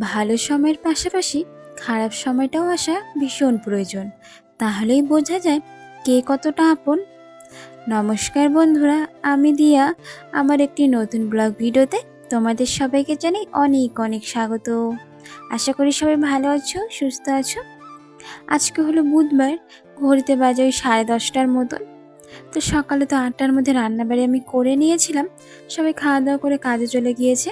ভালো সময়ের পাশাপাশি খারাপ সময়টাও আসা ভীষণ প্রয়োজন। তাহলেই বোঝা যায় কে কতটা আপন। নমস্কার বন্ধুরা, আমি দিয়া আমার একটি নতুন ব্লগ ভিডিওতে তোমাদের সবাইকে জানাই অনেক অনেক স্বাগত। আশা করি সবাই ভালো আছো, সুস্থ আছো। আজকে হলো বুধবার, ঘড়িতে বাজে ওই সাড়ে দশটার মতন। তো সকালে তো আটটার মধ্যে রান্নাবাড়ি আমি করে নিয়েছিলাম। সবাই খাওয়া দাওয়া করে কাজে চলে গিয়েছে।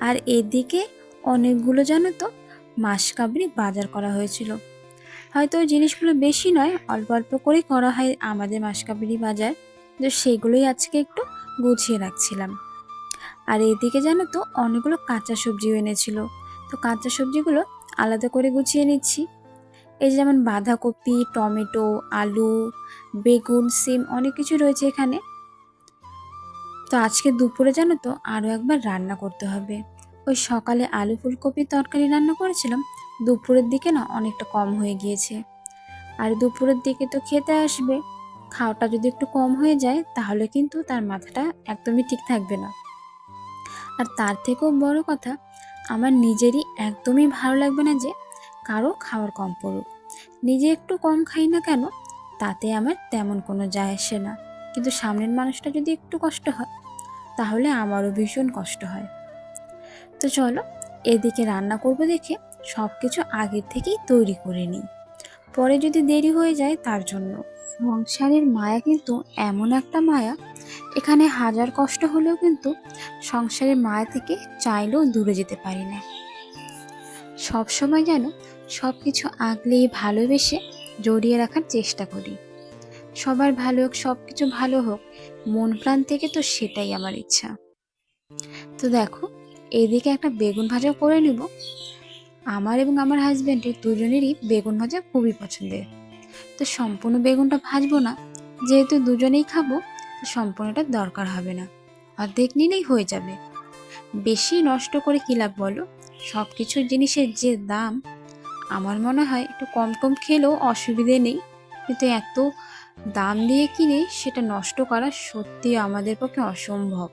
আর এদিকে অনেকগুলো জানো তো? মাসকাবরি বাজার করা হয়েছিল। হয়তো ওই জিনিসগুলো বেশি নয়, অল্প অল্প করেই করা হয় আমাদের মাসকাবরি বাজার। তো সেগুলোই আজকে একটু গুছিয়ে রাখছিলাম। আর এদিকে জানো তো, অনেকগুলো কাঁচা সবজিও এনেছিল। তো কাঁচা সবজিগুলো আলাদা করে গুছিয়ে নিচ্ছি। এই যেমন বাঁধাকপি, টমেটো, আলু, বেগুন, সিম অনেক কিছু রয়েছে এখানে। তো আজকে দুপুরে জানো তো আরও একবার রান্না করতে হবে। ওই সকালে আলু ফুলকপির তরকারি রান্না করেছিলাম, দুপুরের দিকে না অনেকটা কম হয়ে গিয়েছে। আর দুপুরের দিকে তো খেতে আসবে, খাওয়াটা যদি একটু কম হয়ে যায়, তাহলে কিন্তু তার মাথাটা একদমই ঠিক থাকবে না। আর তার থেকেও বড় কথা, আমার নিজেরই একদমই ভালো লাগবে না যে কারও খাওয়ার কম পড়ুক। নিজে একটু কম খাই না কেন, তাতে আমার তেমন কোনো যায় আসে না। কিন্তু সামনের মানুষটা যদি একটু কষ্ট হয়, তাহলে আমারও ভীষণ কষ্ট হয়। তো চলো, এদিকে রান্না করব দেখে সব কিছু আগের থেকেই তৈরি করে নিই। পরে যদি দেরি হয়ে যায় তার জন্য। সংসারের মায়া কিন্তু এমন একটা মায়া, এখানে হাজার কষ্ট হলেও কিন্তু সংসারের মায়া থেকে চাইলেও দূরে যেতে পারি না। সব সময় যেন সব কিছু আগলেই ভালোবেসে জড়িয়ে রাখার চেষ্টা করি। সবার ভালো হোক সব কিছু ভালো হোক, মন প্রাণ থেকে তো সেটাই আমার ইচ্ছা। তো দেখো এদিকে একটা বেগুন ভাজা করে নেব। আমার এবং আমার হাজব্যান্ডের দুজনেরই বেগুন ভাজা খুবই পছন্দের। তো সম্পূর্ণ বেগুনটা ভাজবো না, যেহেতু দুজনেই খাব সম্পূর্ণটা দরকার হবে না। অর্ধেক নিলেই হয়ে যাবে। বেশি নষ্ট করে কী লাভ বলো? সব কিছু জিনিসের যে দাম, আমার মনে হয় একটু কম কম খেলেও অসুবিধে নেই। কিন্তু এত দাম দিয়ে কিনে সেটা নষ্ট করা সত্যি আমাদের পক্ষে অসম্ভব।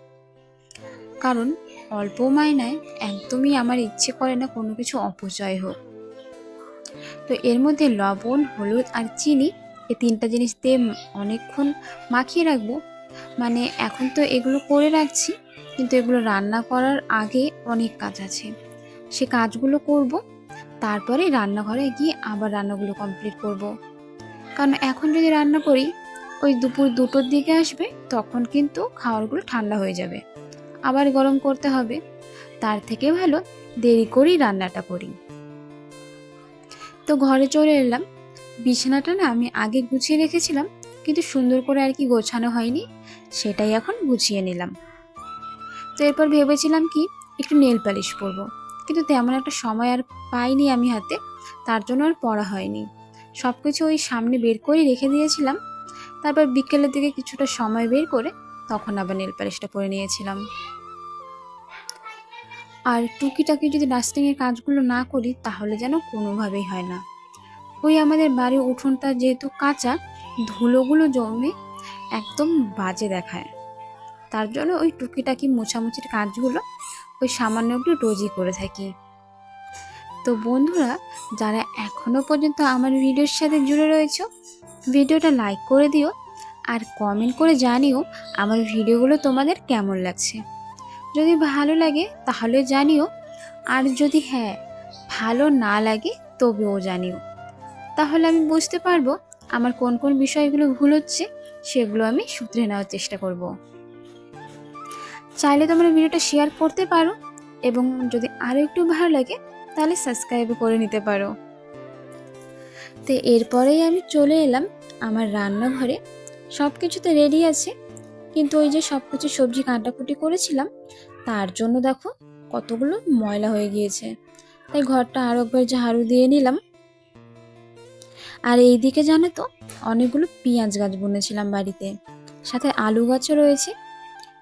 কারণ অল্প মায়নায় একদমই আমার ইচ্ছে করে না কোনো কিছু অপচয় হোক। তো এর মধ্যে লবণ, হলুদ আর চিনি এই তিনটা জিনিস দিয়ে অনেকক্ষণ মাখিয়ে রাখব। মানে এখন তো এগুলো করে রাখছি, কিন্তু এগুলো রান্না করার আগে অনেক কাজ আছে। সে কাজগুলো করব, তারপরে রান্নাঘরে গিয়ে আবার রান্নাগুলো কমপ্লিট করব। কারণ এখন যদি রান্না করি, ওই দুপুর দুটোর দিকে আসবে, তখন কিন্তু খাবারগুলো ঠান্ডা হয়ে যাবে। আবার গরম করতে হবে। তার থেকে ভালো দেরি করেই রান্নাটা করি। তো ঘরে চলে এলাম। বিছানাটা না আমি আগে গুছিয়ে রেখেছিলাম, কিন্তু সুন্দর করে আর কি গোছানো হয়নি, সেটাই এখন গুছিয়ে নিলাম। তো এরপর ভেবেছিলাম কি, একটু নেল পালিশ করব, কিন্তু তেমন একটা সময় আর পাইনি আমি হাতে, তার জন্য আর পড়া হয়নি। সব কিছু ওই সামনে বের করে রেখে দিয়েছিলাম। তারপর বিকেলের দিকে কিছুটা সময় বের করে তখন আবার নেল পালিশটা পরে নিয়েছিলাম। আর টুকিটাকি যদি ডাস্টিংয়ের কাজগুলো না করি, তাহলে যেন কোনোভাবেই হয় না। ওই আমাদের বাড়ির উঠোনটা যেহেতু কাঁচা, ধুলোগুলো জমে একদম বাজে দেখায়। তার জন্য ওই টুকিটাকি মোছামুছির কাজগুলো ওই সামান্য একটু রোজই করে থাকি। তো বন্ধুরা, যারা এখনও পর্যন্ত আমার ভিডিওর সাথে জুড়ে রয়েছে, ভিডিওটা লাইক করে দিও আর কমেন্ট করে জানিও আমার ভিডিওগুলো তোমাদের কেমন লাগছে। যদি ভালো লাগে তাহলে জানিও, আর যদি হ্যাঁ ভালো না লাগে তবেও জানিও। তাহলে আমি বুঝতে পারব আমার কোন কোন বিষয়গুলো ভুল হচ্ছে, সেগুলো আমি শুধরে নেওয়ার চেষ্টা করব। চাইলে তোমরা ভিডিওটা শেয়ার করতে পারো এবং যদি আরও একটু ভালো লাগে তাহলে সাবস্ক্রাইব করে নিতে পারো। তো এরপরেই আমি চলে এলাম আমার রান্নাঘরে। সব কিছুতে রেডি আছে। কিন্তু ওই যে সব কিছু সবজি কাটাকুটি করেছিলাম, তার জন্য দেখো কতগুলো ময়লা হয়ে গিয়েছে। তাই ঘরটা আরও একবার ঝাড়ু দিয়ে নিলাম। আর এইদিকে জানো তো, অনেকগুলো পেঁয়াজ গাছ বুনেছিলাম বাড়িতে। সাথে আলু গাছও রয়েছে,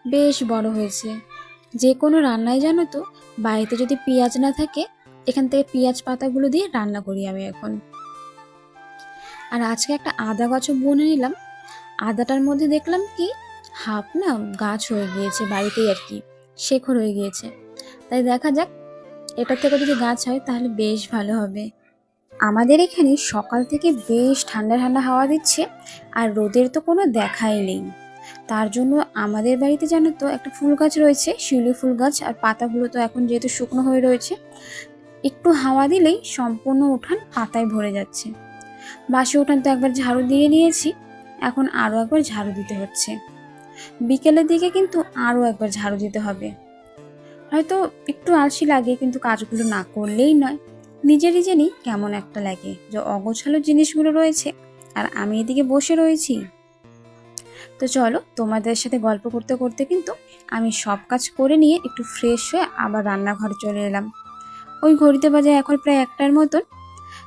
বেশ বড় হয়েছে। যে কোনো রান্নায় জানো তো, বাড়িতে যদি পেঁয়াজ না থাকে, এখান থেকে পেঁয়াজ পাতাগুলো দিয়ে রান্না করি আমি এখন। আর আজকে একটা আদা গাছও বনে নিলাম আদাটার মধ্যে দেখলাম কি? হাফ না গাছ হয়ে গিয়েছে, বাড়িতেই আর কি। শেখর হয়ে গিয়েছে। তাই দেখা যাক এটা থেকে যদি গাছ হয় তাহলে বেশ ভালো হবে। আমাদের এখানে সকাল থেকে বেশ ঠান্ডা ঠান্ডা হাওয়া দিচ্ছে আর রোদের তো কোনো দেখাই নেই। তার জন্য আমাদের বাড়িতে জানো তো একটা ফুল গাছ রয়েছে, শিউলি ফুল গাছ আর পাতাগুলো তো এখন যেহেতু শুকনো হয়ে রয়েছে, একটু হাওয়া দিলেই সম্পূর্ণ উঠান পাতায় ভরে যাচ্ছে। বাসে উঠান তো একবার ঝাড়ু দিয়ে নিয়েছি। এখন আরও একবার ঝাড়ু দিতে হচ্ছে। বিকেলের দিকে কিন্তু আরও একবার ঝাড়ু দিতে হবে। হয়তো একটু আলসি লাগে, কিন্তু কাজগুলো না করলেই নয়। নিজেরই জানি কেমন একটা লাগে যে অগোছালো জিনিসগুলো রয়েছে আর আমি এদিকে বসে রয়েছি। তো চলো, তোমাদের সাথে গল্প করতে করতে কিন্তু আমি সব কাজ করে নিয়ে একটু ফ্রেশ হয়ে আবার রান্নাঘরে চলে এলাম। ওই ঘড়িতে বাজে এখন প্রায় একটার মতন।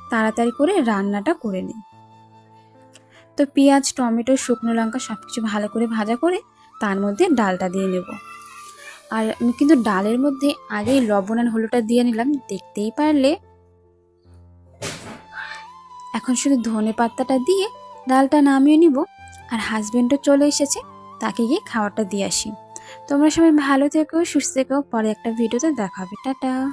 তাড়াতাড়ি করে রান্নাটা করে নিই। তো পেঁয়াজ, টমেটো, শুকনো লঙ্কা সব কিছু ভালো করে ভাজা করে তার মধ্যে ডালটা দিয়ে নেব। আর আমি কিন্তু ডালের মধ্যে আগেই লবণ আর হলুদটা দিয়ে নিলাম, দেখতেই পারলে এখন শুধু ধনে পাতাটা দিয়ে ডালটা নামিয়ে নিব। আর হাজবেন্ডও চলে এসেছে, তাকে গিয়ে খাবারটা দিয়ে আসি। তোমরা সবাই ভালো থেকো, সুস্থ থেকো, পরে একটা ভিডিওতে দেখাবে। টাটা।